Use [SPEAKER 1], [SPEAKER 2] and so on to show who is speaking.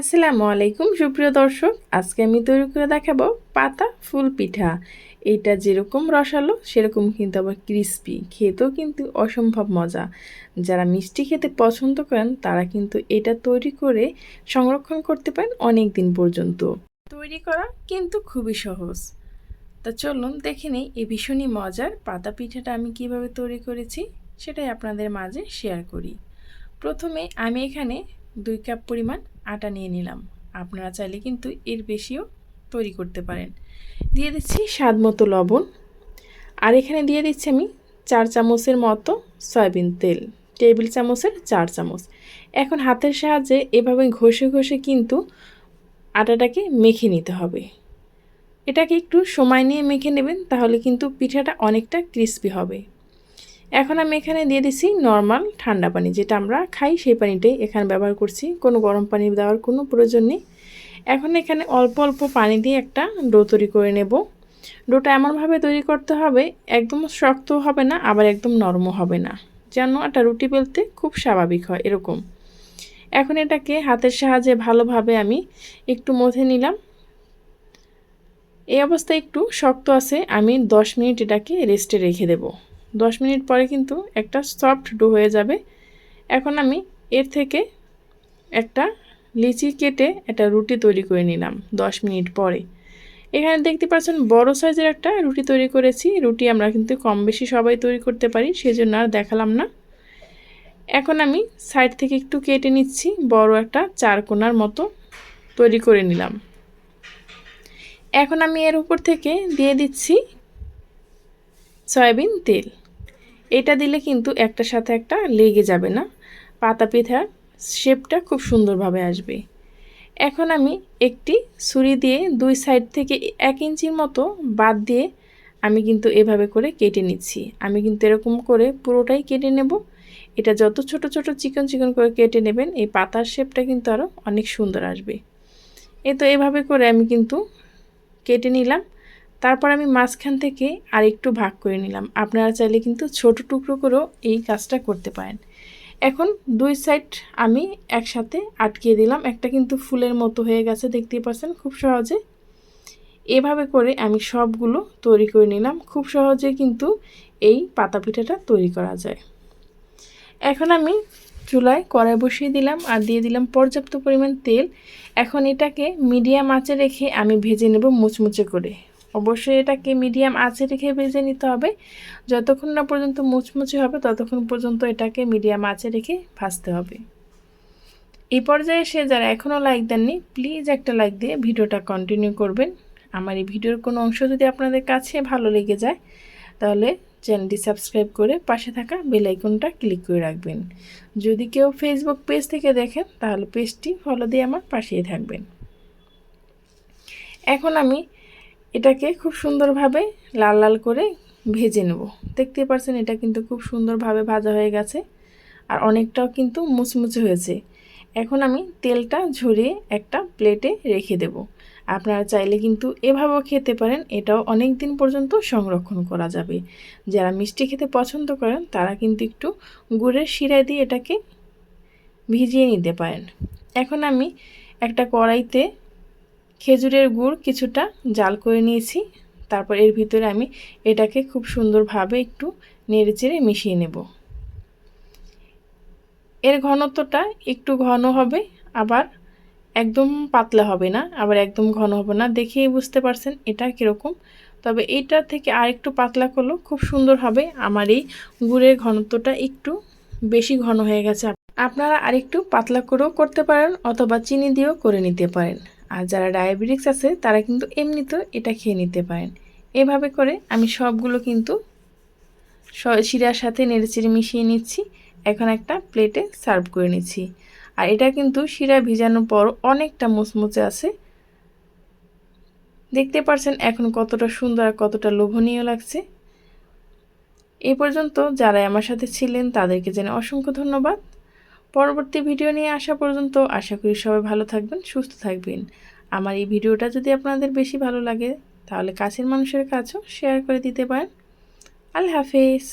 [SPEAKER 1] আসসালামু আলাইকুম, সুপ্রিয় দর্শক। আজকে আমি তৈরি করে দেখাবো পাতা ফুল পিঠা। এইটা যেরকম রসালো, সেরকম কিন্তু আবার ক্রিস্পি খেতেও কিন্তু অসম্ভব মজা। যারা মিষ্টি খেতে পছন্দ করেন, তারা কিন্তু এটা তৈরি করে সংরক্ষণ করতে পারেন অনেক দিন পর্যন্ত। তৈরি করা কিন্তু খুবই সহজ। তা চলুন দেখে নিই এই ভীষণই মজার পাতা পিঠাটা আমি কীভাবে তৈরি করেছি, সেটাই আপনাদের মাঝে শেয়ার করি। প্রথমে আমি এখানে দুই কাপ পরিমাণ আটা নিয়ে নিলাম। আপনারা চাইলে কিন্তু এর বেশিও তৈরি করতে পারেন। দিয়ে দিচ্ছি স্বাদ মতো লবণ। আর এখানে দিয়ে দিচ্ছি আমি চার চামচের মতো সয়াবিন তেল, টেবিল চামচের চার চামচ। এখন হাতের সাহায্যে এভাবে ঘষে ঘষে কিন্তু আটাটাকে মেখে নিতে হবে। এটাকে একটু সময় নিয়ে মেখে নেবেন, তাহলে কিন্তু পিঠাটা অনেকটা ক্রিস্পি হবে। এখন আমি এখানে দিয়ে দিছি নর্মাল ঠান্ডা পানি, যেটা আমরা খাই সেই পানিটাই এখানে ব্যবহার করছি। কোনো গরম পানি দেওয়ার কোনো প্রয়োজন নেই। এখন এখানে অল্প অল্প পানি দিয়ে একটা ডো তৈরি করে নেব। ডোটা এমনভাবে তৈরি করতে হবে, একদম শক্ত হবে না, আবার একদম নরমও হবে না, যেন একটা রুটি বেলতে খুব স্বাভাবিক হয় এরকম। এখন এটাকে হাতের সাহায্যে ভালোভাবে আমি একটু মথে নিলাম। এই অবস্থায় একটু শক্ত আছে, আমি দশ মিনিট এটাকে রেস্টে রেখে দেবো। দশ মিনিট পরে কিন্তু একটা সফট ডো হয়ে যাবে। এখন আমি এর থেকে একটা লিচি কেটে একটা রুটি তৈরি করে নিলাম দশ মিনিট পরে। এখানে দেখতে পাচ্ছেন বড় সাইজের একটা রুটি তৈরি করেছি। রুটি আমরা কিন্তু কম বেশি সবাই তৈরি করতে পারি, সেজন্য আর দেখালাম না। এখন আমি সাইড থেকে একটু কেটে নিচ্ছি, বড় একটা চার কোনার মতো তৈরি করে নিলাম। এখন আমি এর উপর থেকে দিয়ে দিচ্ছি সয়াবিন তেল। এটা দিলে কিন্তু একটার সাথে একটা লেগে যাবে না। পাতা পিঠার শেপটা খুব সুন্দরভাবে আসবে। এখন আমি একটি ছুরি দিয়ে দুই সাইড থেকে এক ইঞ্চির মতো বাদ দিয়ে আমি কিন্তু এভাবে করে কেটে নিচ্ছি। আমি কিন্তু এরকম করে পুরোটাই কেটে নেব। এটা যত ছোট ছোট চিকন চিকন করে কেটে নেবেন, এই পাতার শেপটা কিন্তু আরও অনেক সুন্দর আসবে। এ তো এভাবে করে আমি কিন্তু কেটে নিলাম। তারপর আমি মাঝখান থেকে আর একটু ভাগ করে নিলাম। আপনারা চাইলে কিন্তু ছোট টুকরো করেও এই কাজটা করতে পারেন। এখন দুই সাইড আমি একসাথে আটকিয়ে দিলাম। একটা কিন্তু ফুলের মতো হয়ে গেছে, দেখতেই পাচ্ছেন খুব সহজে। এভাবে করে আমি সবগুলো তৈরি করে নিলাম। খুব সহজে কিন্তু এই পাতা পিঠাটা তৈরি করা যায়। এখন আমি চুলায় কড়াই বসিয়ে দিলাম আর দিয়ে দিলাম পর্যাপ্ত পরিমাণ তেল। এখন এটাকে মিডিয়াম আঁচে রেখে আমি ভেজে নেব মুচমুচে করে। অবশ্যই এটাকে মিডিয়াম আঁচে রেখে ভেজে নিতে হবে। যতক্ষণ না পর্যন্ত মুচমুচে হবে, ততক্ষণ পর্যন্ত এটাকে মিডিয়াম আঁচে রেখে ভাজতে হবে। এই পর্যায়ে এসে যারা এখনও লাইক দেননি প্লিজ একটা লাইক দিয়ে ভিডিওটা কন্টিনিউ করবেন। আমার এই ভিডিওর কোনো অংশ যদি আপনাদের কাছে ভালো লেগে যায়, তাহলে চ্যানেলটি সাবস্ক্রাইব করে পাশে থাকা বেল আইকনটা ক্লিক করে রাখবেন। যদি কেউ ফেসবুক পেজ থেকে দেখেন, তাহলে পেজটি ফলো দিয়ে আমার পাশেই থাকবেন। এখন আমি এটাকে খুব সুন্দরভাবে লাল লাল করে ভেজে নেব। দেখতে পাচ্ছেন এটা কিন্তু খুব সুন্দরভাবে ভাজা হয়ে গেছে আর অনেকটাও কিন্তু মুচমুচে হয়েছে। এখন আমি তেলটা ঝরিয়ে একটা প্লেটে রেখে দেব। আপনারা চাইলে কিন্তু এভাবেও খেতে পারেন, এটাও অনেক দিন পর্যন্ত সংরক্ষণ করা যাবে। যারা মিষ্টি খেতে পছন্দ করেন, তারা কিন্তু একটু গুড়ের শিরায় দিয়ে এটাকে ভিজিয়ে নিতে পারেন। এখন আমি একটা কড়াইতে খেজুরের গুড় কিছুটা জাল করে নিয়েছি। তারপর এর ভিতরে আমি এটাকে খুব সুন্দরভাবে একটু নেড়েচেড়ে মিশিয়ে নেব। এর ঘনত্বটা একটু ঘন হবে, আবার একদম পাতলা হবে না, আবার একদম ঘন হবে না, দেখেই বুঝতে পারছেন এটা কীরকম। তবে এইটা থেকে আর একটু পাতলা করলেও খুব সুন্দর হবে, আমার এই গুড়ের ঘনত্বটা একটু বেশি ঘন হয়ে গেছে। আপনারা আরেকটু পাতলা করেও করতে পারেন, অথবা চিনি দিয়েও করে নিতে পারেন। আর যারা ডায়াবেটিক্স আছে, তারা কিন্তু এমনিতেও এটা খেয়ে নিতে পারেন। এভাবে করে আমি সবগুলো কিন্তু শিরার সাথে নেড়েচেড়ে মিশিয়ে নিচ্ছি। এখন একটা প্লেটে সার্ভ করে নিচ্ছি। আর এটা কিন্তু শিরা ভিজানোর পর অনেকটা মুচমুচে আছে। দেখতে পারছেন এখন কতটা সুন্দর আর কতটা লোভনীয় লাগছে। এ পর্যন্ত যারা আমার সাথে ছিলেন, তাদেরকে জেনে অসংখ্য ধন্যবাদ। পরবর্তী ভিডিও নিয়ে আসা পর্যন্ত আশা করি সবাই ভালো থাকবেন, সুস্থ থাকবেন। আমার এই ভিডিওটা যদি আপনাদের বেশি ভালো লাগে, তাহলে কাছের মানুষের কাছেও শেয়ার করে দিতে পারেন। আল্লাহ হাফেজ।